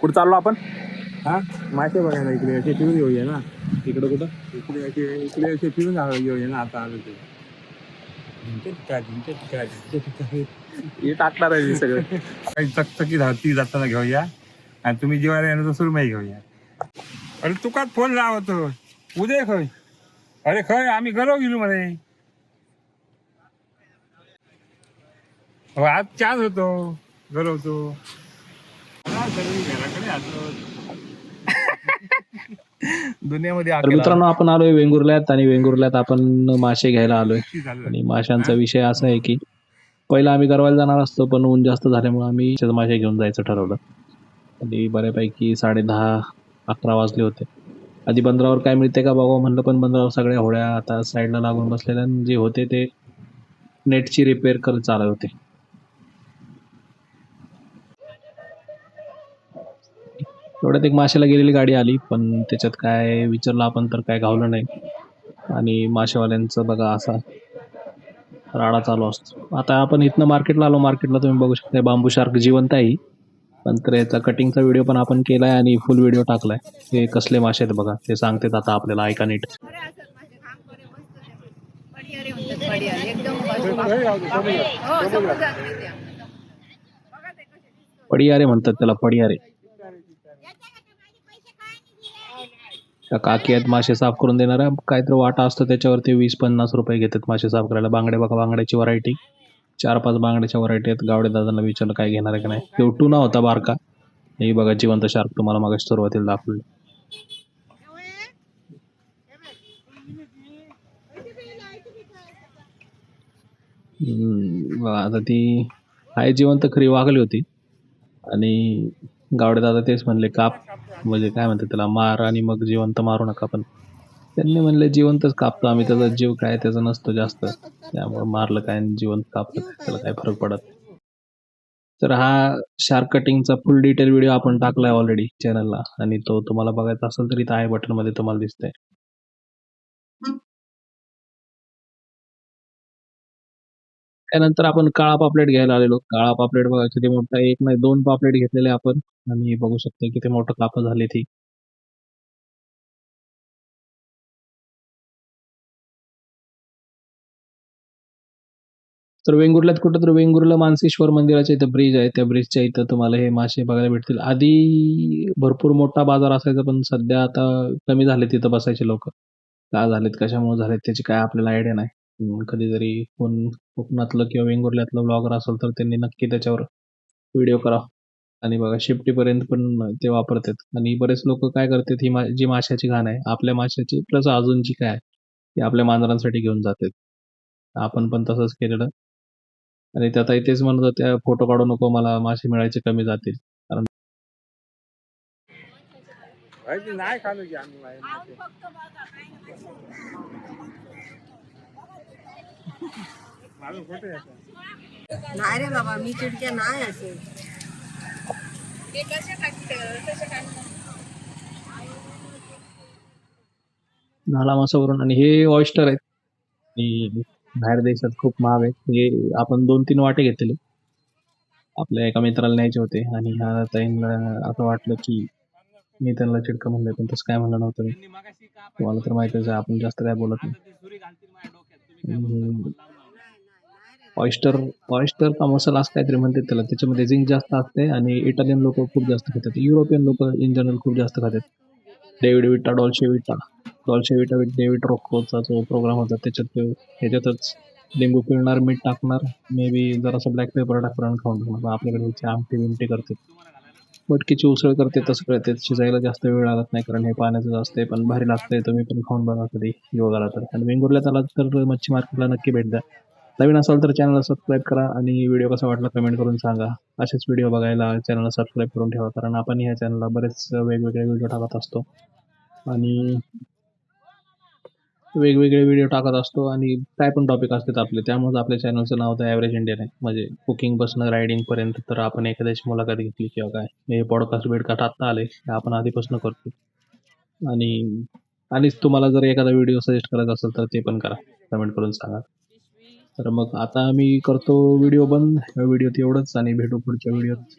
कुठं चाललो आपण? हा? मासे बघायला इकडे असे फिरून घेऊया ना. इकडं कुठं? इकडे असे इकडे असे फिरून घेऊया ना आता आलो ते हे टाकणार आहे सगळं. काही चकचकी धावती जाताना घेऊया. आणि तुम्ही जेवायला येणार तर सुरमई घेऊया. अरे तू का फोन लावतो? उद्या खय अरे खय आम्ही गरव गेलो म्हणे. हो, आज चाच होतो. गरवतो घराकडे दुनियामध्ये तर. मित्रांनो आपण आलोय वेंगुर्ल्यात आणि वेंगुर्ल्यात आपण मासे घ्यायला आलोय. आणि माशांचा विषय असा आहे की पहिला आम्ही गरवायला जाणार असतो पण ऊन जास्त झाल्यामुळे आम्ही मासे घेऊन जायचं ठरवलं. आणि बऱ्यापैकी साडे दहा अकरा वाजले होते. आधी बंदरावर काय मिळते का बघावं म्हणलं पण बंदरावर सगळ्या होड्या आता साईडला लागून बसलेल्या जे होते ते नेटची रिपेअर करत चालत होते. तेवढ्यात एक माशाला गेलेली गाडी आली पण त्याच्यात काय विचारलं आपण तर काय घावलं नाही. आणि मासेवाल्यांचं बघा असा राडा चालू असतो. आता आपण इथनं मार्केटला आलो मार्केटला तुम्ही बघू शकता बांबू शार्क जिवंत आहे पण तर याचा कटिंगचा व्हिडिओ पण आपण केलाय आणि फुल व्हिडिओ टाकलाय. हे कसले मासे आहेत बघा ते सांगतात आता आपल्याला ऐका नीट. पडियारे म्हणतात त्याला पडियारे. त्या काकी आहेत मासे साफ करून देणार काहीतरी वाटा असतो त्याच्यावरती वीस पन्नास रुपये घेतात मासे साफ करायला. बांगडे बघा बांगड्याची व्हरायटी चार पाच बांगड्याच्या व्हरायटी आहेत. गावडे दादांना विचारलं काय घेणार आहे का नाही? तो टुना होता बारका. हे बघा जिवंत शार्क तुम्हाला मग सुरुवातीला दाखवले. हम्म, बघा आता ती आहे जिवंत खरी वागली होती. आणि गावडे दादा तेच म्हणले काप. म्हणजे काय म्हणतात त्याला मार आणि मग जिवंत मारू नका पण. त्यांनी म्हणले जिवंतच कापतो आम्ही त्याचा जीव काय त्याचा नसतो जास्त. त्यामुळे मारलं काय आणि जिवंत कापलं काय, त्याला काय फरक पडत तर हा शार्क कटिंगचा फुल डिटेल व्हिडिओ आपण टाकलाय ऑलरेडी चॅनलला आणि तो तुम्हाला बघायचा असेल तर इथं आय बटनमध्ये तुम्हाला दिसतंय. त्यानंतर आपण काळा पापलेट घ्यायला आलेलो. काळा पापलेट बघा किती मोठा एक नाही दोन पापलेट घेतलेले आपण. आणि बघू शकता किती मोठं काप झाले ती. तर वेंगुर्ल्यात कुठं तर वेंगुर्ला मानसेश्वर मंदिराच्या इथं ब्रिज आहे. त्या ब्रिजच्या इथं तुम्हाला हे मासे बघायला भेटतील. आधी भरपूर मोठा बाजार असायचा पण सध्या आता कमी झाले तिथं बसायचे लोक. का झालेत कशामुळे झालेत त्याची काय आपल्याला आयडिया नाही. कधीतरी कोण कोकणातलं किंवा वेंगुर्ल्यातलं ब्लॉगर असेल तर त्यांनी नक्की त्याच्यावर व्हिडिओ करा. आणि बघा शेपटीपर्यंत पण ते वापरतात. आणि बरेच लोक काय करतात ही मा जी माशाची घाण आहे आपल्या माशाची प्लस अजून जी काय आहे, ती आपल्या मांजरांसाठी घेऊन जातात. आपण पण तसंच केलेलं. आणि त्या ताई तेच म्हणत होत्या फोटो काढू नको मला मासे मिळायचे कमी जातील. माहिती नाही खालो की आम्ही मासे. माझं खोटं आहे. आता. नाही रे बाबा मी चिडक्या नाही असे. नाला मासावरून. आणि हे ऑयस्टर आहेत. आणि बाहेर देशात खूप महाग आहेत. हे आपण दोन तीन वाटे घेतले आपल्या एका मित्राला न्यायचे होते. आणि ह्या ताईंना असं वाटलं की मी त्यांना चिडकं म्हणलं पण तसं काय म्हणलं नव्हतं मी. तुम्हाला तर माहितीच आहे आपण जास्त काय बोलत नाही. ऑयस्टर ऑयस्टर का मसाला असं काहीतरी म्हणतात त्याला. त्याच्यामध्ये झिंक जास्त असते आणि इटालियन लोक खूप जास्त खातात. युरोपियन लोक इन जनरल खूप जास्त खातात. David vita dolce vita dolce vita with David रॉकोचा जो प्रोग्राम होता त्याच्यात ह्याच्यातच लिंबू पिळणार मीठ टाकणार मे बी जरासा ब्लॅक पेपर टाकणार आणि खाऊन टाकणार आपल्याकडे आमटी बिमटी करते. मटकीची उसळ करते तसं करते. शिजायला जास्त वेळ लागत नाही कारण हे पाण्याचं असते पण भारी लागतंय. तुम्ही पण खाऊन बघा कधी. योगाला तर. आणि वेंगुर्ल्यात आला तर मच्छी मार्केटला नक्की भेट द्या. नवीन असाल तर चॅनलला सबस्क्राईब करा आणि व्हिडिओ कसा वाटला कमेंट करून सांगा. असेच व्हिडिओ बघायला चॅनलला सबस्क्राईब करून ठेवा कारण आपण ह्या चॅनलला बरेच वेगवेगळे व्हिडिओ टाकत असतो. आणि वेगवेगळे व्हिडिओ टाकत असतो आणि काय पण टॉपिक असतात आपले त्यामुळे आपल्या चॅनलचं नाव तर ॲव्हरेज इंडियन आहे. म्हणजे कुकिंगपासून रायडिंगपर्यंत तर आपण एखाद्याची मुलाखत घेतली किंवा काय. हे पॉडकास्ट बेडकास्ट आत्ता आले हे आपण आधीपासून करतो आणि आणि तुम्हाला जर एखादा व्हिडिओ सजेस्ट करायचा असेल तर ते पण करा कमेंट करून सांगा. तर मग आता मी करतो व्हिडिओ बंद. व्हिडिओत एवढंच आणि भेटू पुढच्या व्हिडिओत